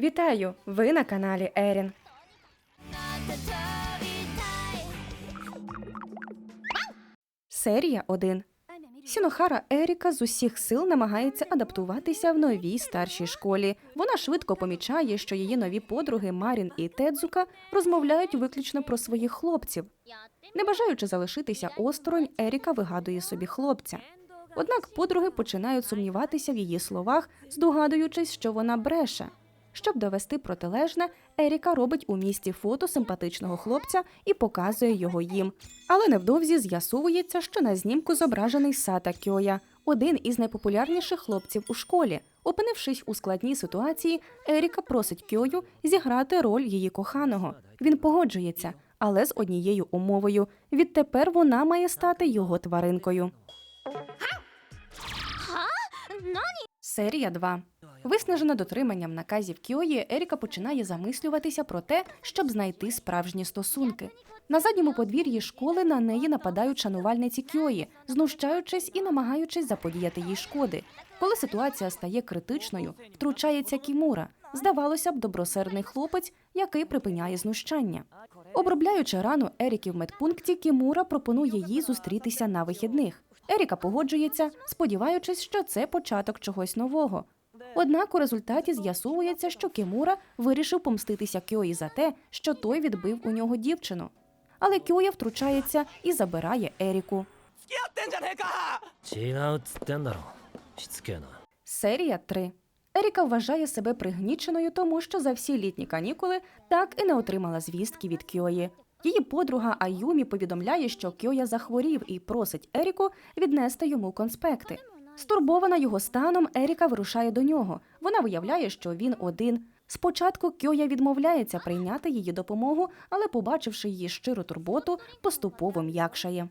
Вітаю! Ви на каналі Ерін. Серія 1. Сінохара Еріка з усіх сил намагається адаптуватися в новій старшій школі. Вона швидко помічає, що її нові подруги Марін і Тедзука розмовляють виключно про своїх хлопців. Не бажаючи залишитися осторонь, Еріка вигадує собі хлопця. Однак подруги починають сумніватися в її словах, здогадуючись, що вона бреше. Щоб довести протилежне, Еріка робить у місті фото симпатичного хлопця і показує його їм. Але невдовзі з'ясовується, що на знімку зображений Сата Кьоя, один із найпопулярніших хлопців у школі. Опинившись у складній ситуації, Еріка просить Кьою зіграти роль її коханого. Він погоджується, але з однією умовою: відтепер вона має стати його тваринкою. Серія 2. Виснажена дотриманням наказів Кьої, Еріка починає замислюватися про те, щоб знайти справжні стосунки. На задньому подвір'ї школи на неї нападають шанувальниці Кьої, знущаючись і намагаючись заподіяти їй шкоди. Коли ситуація стає критичною, втручається Кімура. Здавалося б, добросердний хлопець, який припиняє знущання. Обробляючи рану Еріки в медпункті, Кімура пропонує їй зустрітися на вихідних. Еріка погоджується, сподіваючись, що це початок чогось нового. Однак у результаті з'ясовується, що Кімура вирішив помститися Кьої за те, що той відбив у нього дівчину. Але Кьоя втручається і забирає Еріку. Серія 3. Еріка вважає себе пригніченою, тому що за всі літні канікули так і не отримала звістки від Кьої. Її подруга Аюмі повідомляє, що Кьоя захворів і просить Еріку віднести йому конспекти. Стурбована його станом, Еріка вирушає до нього. Вона виявляє, що він один. Спочатку Кьоя відмовляється прийняти її допомогу, але, побачивши її щиру турботу, поступово м'якшає.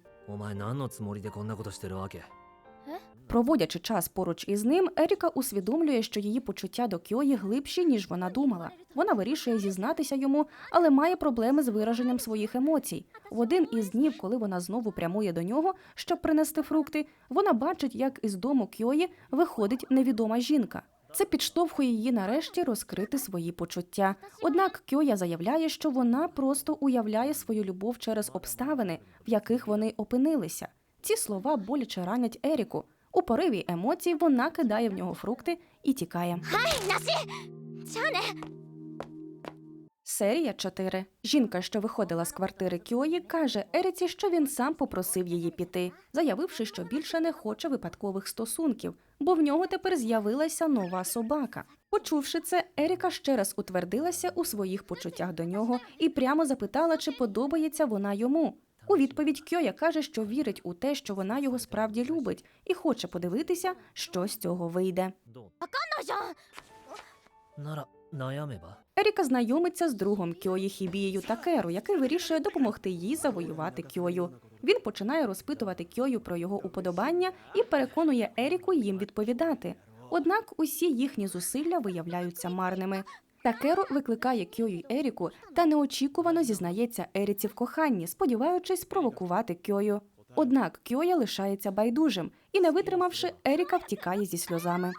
Проводячи час поруч із ним, Еріка усвідомлює, що її почуття до Кьої глибші, ніж вона думала. Вона вирішує зізнатися йому, але має проблеми з вираженням своїх емоцій. В один із днів, коли вона знову прямує до нього, щоб принести фрукти, вона бачить, як із дому Кьої виходить невідома жінка. Це підштовхує її нарешті розкрити свої почуття. Однак Кьоя заявляє, що вона просто уявляє свою любов через обставини, в яких вони опинилися. Ці слова боляче ранять Еріку. У пориві емоцій вона кидає в нього фрукти і тікає. Серія 4. Жінка, що виходила з квартири Кьої, каже Еріці, що він сам попросив її піти, заявивши, що більше не хоче випадкових стосунків, бо в нього тепер з'явилася нова собака. Почувши це, Еріка ще раз утвердилася у своїх почуттях до нього і прямо запитала, чи подобається вона йому. У відповідь Кьоя каже, що вірить у те, що вона його справді любить, і хоче подивитися, що з цього вийде. Еріка знайомиться з другом Кьої Хібією Такеру, який вирішує допомогти їй завоювати Кьою. Він починає розпитувати Кьою про його уподобання і переконує Еріку їм відповідати. Однак усі їхні зусилля виявляються марними. Такеро викликає Кьою й Еріку та неочікувано зізнається Еріці в коханні, сподіваючись спровокувати Кьою. Однак Кьоя лишається байдужим і, не витримавши, Еріка втікає зі сльозами.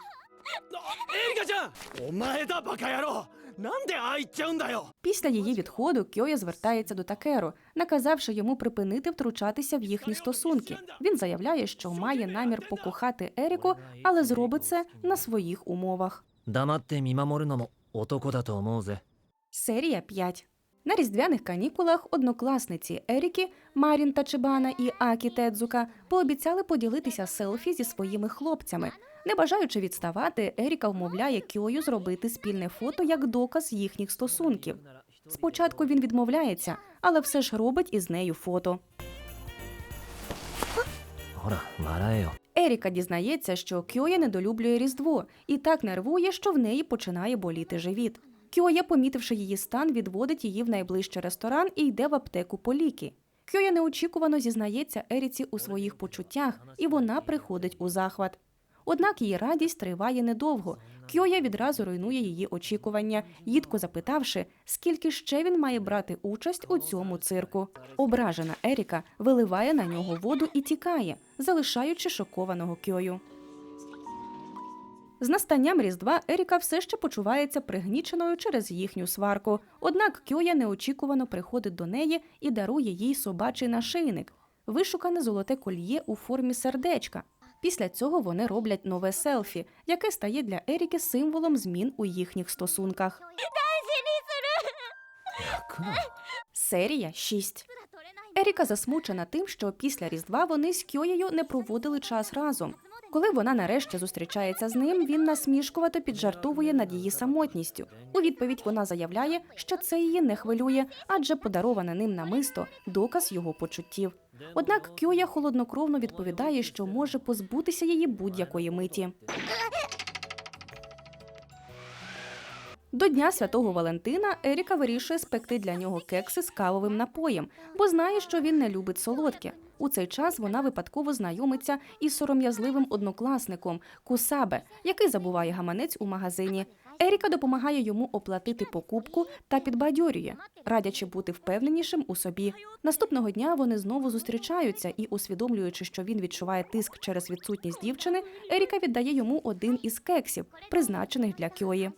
Після її відходу Кьоя звертається до Такеру, наказавши йому припинити втручатися в їхні стосунки. Він заявляє, що має намір покохати Еріку, але зробить це на своїх умовах. Ото Отоко да томозе. Серія 5. На різдвяних канікулах однокласниці Еріки Марін Тачибана і Акі Тедзука пообіцяли поділитися селфі зі своїми хлопцями. Не бажаючи відставати, Еріка вмовляє Кьою зробити спільне фото як доказ їхніх стосунків. Спочатку він відмовляється, але все ж робить із нею фото. Еріка дізнається, що Кьоя недолюблює Різдво і так нервує, що в неї починає боліти живіт. Кьоя, помітивши її стан, відводить її в найближчий ресторан і йде в аптеку по ліки. Кьоя неочікувано зізнається Еріці у своїх почуттях, і вона приходить у захват. Однак її радість триває недовго, Кьоя відразу руйнує її очікування, їдко запитавши, скільки ще він має брати участь у цьому цирку. Ображена Еріка виливає на нього воду і тікає, залишаючи шокованого Кьою. З настанням Різдва Еріка все ще почувається пригніченою через їхню сварку. Однак Кьоя неочікувано приходить до неї і дарує їй собачий нашийник, вишукане золоте кольє у формі сердечка. Після цього вони роблять нове селфі, яке стає для Еріки символом змін у їхніх стосунках. Серія 6. Еріка засмучена тим, що після різдва вони з Кьоєю не проводили час разом. Коли вона нарешті зустрічається з ним, він насмішкувато піджартовує над її самотністю. У відповідь вона заявляє, що це її не хвилює, адже подароване ним намисто доказ його почуттів. Однак Кьоя холоднокровно відповідає, що може позбутися її будь-якої миті. До Дня Святого Валентина Еріка вирішує спекти для нього кекси з кавовим напоєм, бо знає, що він не любить солодке. У цей час вона випадково знайомиться із сором'язливим однокласником Кусабе, який забуває гаманець у магазині. Еріка допомагає йому оплатити покупку та підбадьорює, радячи бути впевненішим у собі. Наступного дня вони знову зустрічаються і, усвідомлюючи, що він відчуває тиск через відсутність дівчини, Еріка віддає йому один із кексів, призначених для Кьої.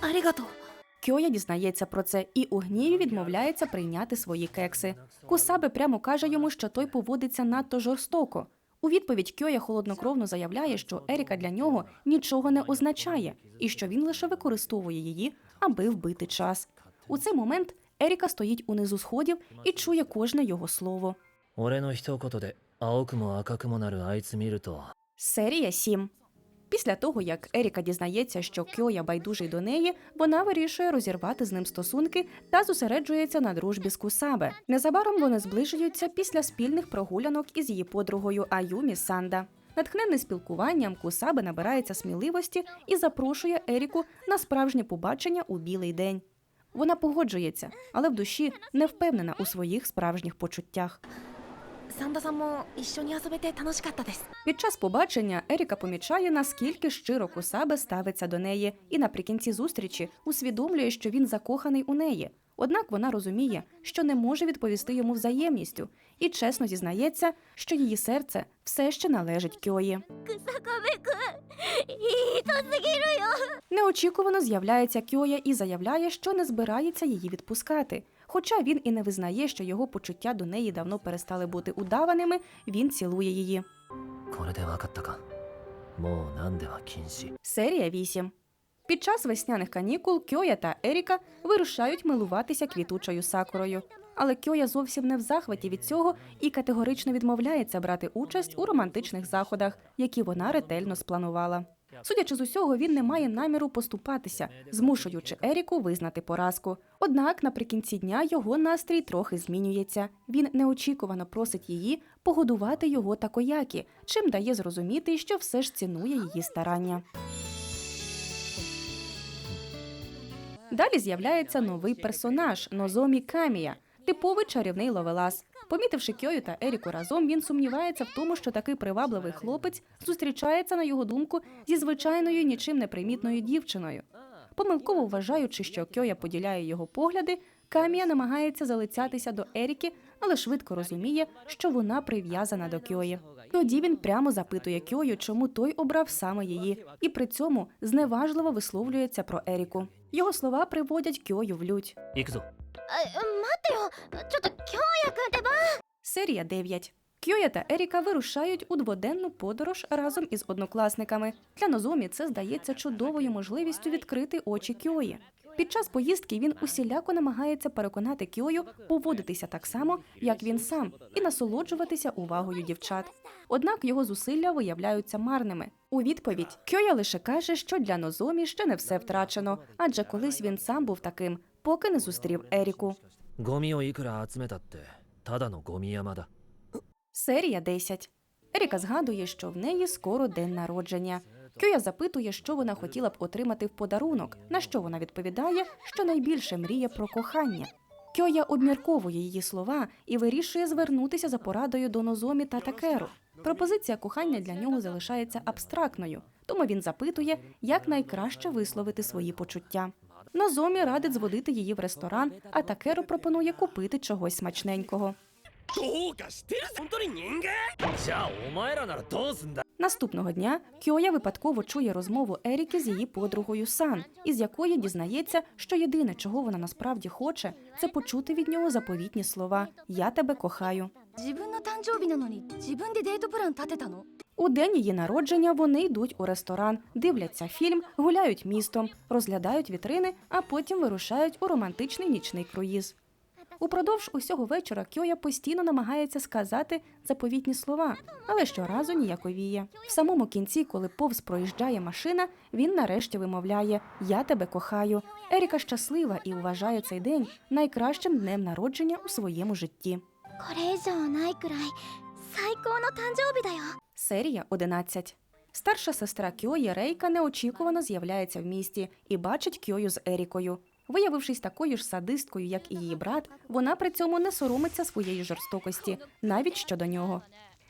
Арігато. Кьоя дізнається про це і у гніві відмовляється прийняти свої кекси. Кусабе прямо каже йому, що той поводиться надто жорстоко. У відповідь Кьоя холоднокровно заявляє, що Еріка для нього нічого не означає і що він лише використовує її, аби вбити час. У цей момент Еріка стоїть унизу сходів і чує кожне його слово. Серія 7 Після того, як Еріка дізнається, що Кьоя байдужий до неї, вона вирішує розірвати з ним стосунки та зосереджується на дружбі з Кусабе. Незабаром вони зближуються після спільних прогулянок із її подругою Аюмі Санда. Натхнений спілкуванням, Кусабе набирається сміливості і запрошує Еріку на справжнє побачення у білий день. Вона погоджується, але в душі не впевнена у своїх справжніх почуттях. サンダさんも一緒に遊べて楽しかったです Під час побачення Еріка помічає, наскільки щиро Кусабе ставиться до неї, і наприкінці зустрічі усвідомлює, що він закоханий у неї. Однак вона розуміє, що не може відповісти йому взаємністю, і чесно зізнається, що її серце все ще належить Кьої. 草壁くんいい人すぎるよ Неочікувано з'являється Кьоя і заявляє, що не збирається її відпускати. Хоча він і не визнає, що його почуття до неї давно перестали бути удаваними, він цілує її. Серія 8. Під час весняних канікул Кьоя та Еріка вирушають милуватися квітучою сакурою. Але Кьоя зовсім не в захваті від цього і категорично відмовляється брати участь у романтичних заходах, які вона ретельно спланувала. Судячи з усього, він не має наміру поступатися, змушуючи Еріку визнати поразку. Однак наприкінці дня його настрій трохи змінюється. Він неочікувано просить її погодувати його такоякі, чим дає зрозуміти, що все ж цінує її старання. Далі з'являється новий персонаж Нозомі Камія, Типовий чарівний ловелас. Помітивши Кьою та Еріку разом, він сумнівається в тому, що такий привабливий хлопець зустрічається, на його думку, зі звичайною нічим не примітною дівчиною. Помилково вважаючи, що Кьоя поділяє його погляди, Камія намагається залицятися до Еріки, але швидко розуміє, що вона прив'язана до Кьої. Тоді він прямо запитує Кьою, чому той обрав саме її, і при цьому зневажливо висловлюється про Еріку. Його слова приводять Кьою в лють. 待ってよちょっと京也くんってば Серія 9. Кьоя та Еріка вирушають у дводенну подорож разом із однокласниками. Для Нозомі це здається чудовою можливістю відкрити очі Кьої. Під час поїздки він усіляко намагається переконати Кьою поводитися так само, як він сам, і насолоджуватися увагою дівчат. Однак його зусилля виявляються марними. У відповідь Кьоя лише каже, що для Нозомі ще не все втрачено, адже колись він сам був таким, поки не зустрів Еріку. Серія 10. Еріка згадує, що в неї скоро день народження. Кьоя запитує, що вона хотіла б отримати в подарунок, на що вона відповідає, що найбільше мріє про кохання. Кьоя обмірковує її слова і вирішує звернутися за порадою до Нозомі та Такеру. Пропозиція кохання для нього залишається абстрактною, тому він запитує, як найкраще висловити свої почуття. Назомі радить зводити її в ресторан, а такеру пропонує купити чогось смачненького. Наступного дня Кьоя випадково чує розмову Еріки з її подругою Сан, із якої дізнається, що єдине, чого вона насправді хоче, це почути від нього заповітні слова Я тебе кохаю. 自分の誕生日なのに自分でデートプラン立てたの У день її народження вони йдуть у ресторан, дивляться фільм, гуляють містом, розглядають вітрини, а потім вирушають у романтичний нічний круїз. Упродовж усього вечора Кьоя постійно намагається сказати заповітні слова, але щоразу ніяковіє. В самому кінці, коли повз проїжджає машина, він нарешті вимовляє Я тебе кохаю. Еріка щаслива і вважає цей день найкращим днем народження у своєму житті. これ以上ないくらい 最高の誕生日だよ Серія 11. Старша сестра Кьої Рейка неочікувано з'являється в місті і бачить Кьою з Ерікою. Виявившись такою ж садисткою, як і її брат, вона при цьому не соромиться своєї жорстокості, навіть щодо нього.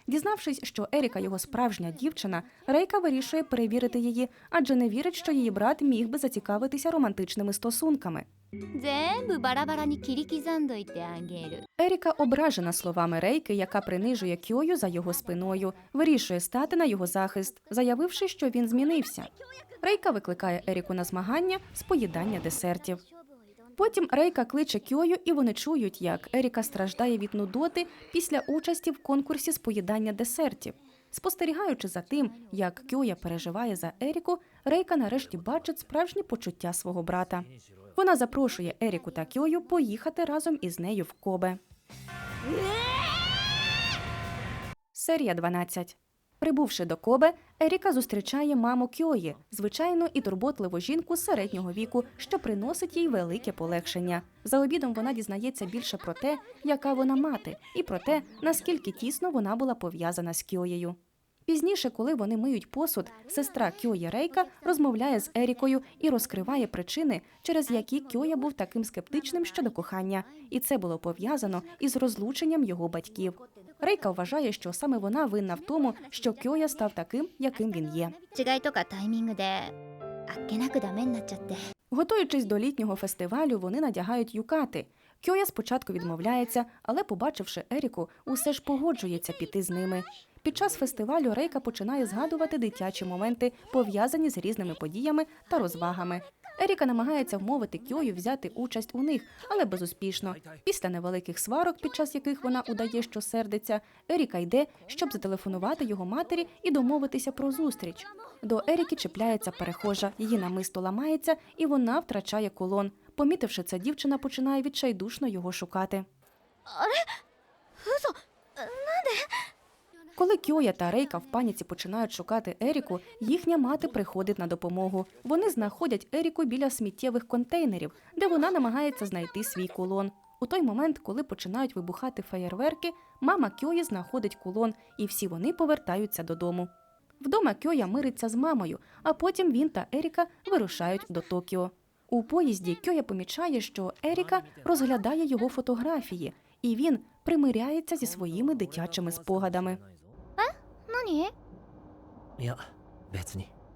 Дізнавшись, що Еріка його справжня дівчина, Рейка вирішує перевірити її, адже не вірить, що її брат міг би зацікавитися романтичними стосунками. Еріка ображена словами Рейки, яка принижує Кьою за його спиною, вирішує стати на його захист, заявивши, що він змінився. Рейка викликає Еріку на змагання з поїдання десертів. Потім Рейка кличе Кьою, і вони чують, як Еріка страждає від нудоти після участі в конкурсі з поїдання десертів. Спостерігаючи за тим, як Кьоя переживає за Еріку, Рейка нарешті бачить справжні почуття свого брата. Вона запрошує Еріку та Кьою поїхати разом із нею в Кобе. Серія 12. Прибувши до Кобе, Еріка зустрічає маму Кьої, звичайну і турботливу жінку середнього віку, що приносить їй велике полегшення. За обідом вона дізнається більше про те, яка вона мати, і про те, наскільки тісно вона була пов'язана з Кьоєю. Пізніше, коли вони миють посуд, сестра Кьоя Рейка розмовляє з Ерікою і розкриває причини, через які Кьоя був таким скептичним щодо кохання, і це було пов'язано із розлученням його батьків. Рейка вважає, що саме вона винна в тому, що Кьоя став таким, яким він є. Готуючись до літнього фестивалю, вони надягають юкати. Кьоя спочатку відмовляється, але, побачивши Еріку, усе ж погоджується піти з ними. Під час фестивалю Рейка починає згадувати дитячі моменти, пов'язані з різними подіями та розвагами. Еріка намагається вмовити Кьою взяти участь у них, але безуспішно. Після невеликих сварок, під час яких вона удає, що сердиться, Еріка йде, щоб зателефонувати його матері і домовитися про зустріч. До Еріки чіпляється перехожа, її намисто ламається, і вона втрачає кулон. Помітивши це, дівчина починає відчайдушно його шукати. Коли Кьоя та Рейка в паніці починають шукати Еріку, їхня мати приходить на допомогу. Вони знаходять Еріку біля сміттєвих контейнерів, де вона намагається знайти свій кулон. У той момент, коли починають вибухати феєрверки, мама Кьої знаходить кулон, і всі вони повертаються додому. Вдома Кьоя мириться з мамою, а потім він та Еріка вирушають до Токіо. У поїзді Кьоя помічає, що Еріка розглядає його фотографії, і він примиряється зі своїми дитячими спогадами. 何いや別に。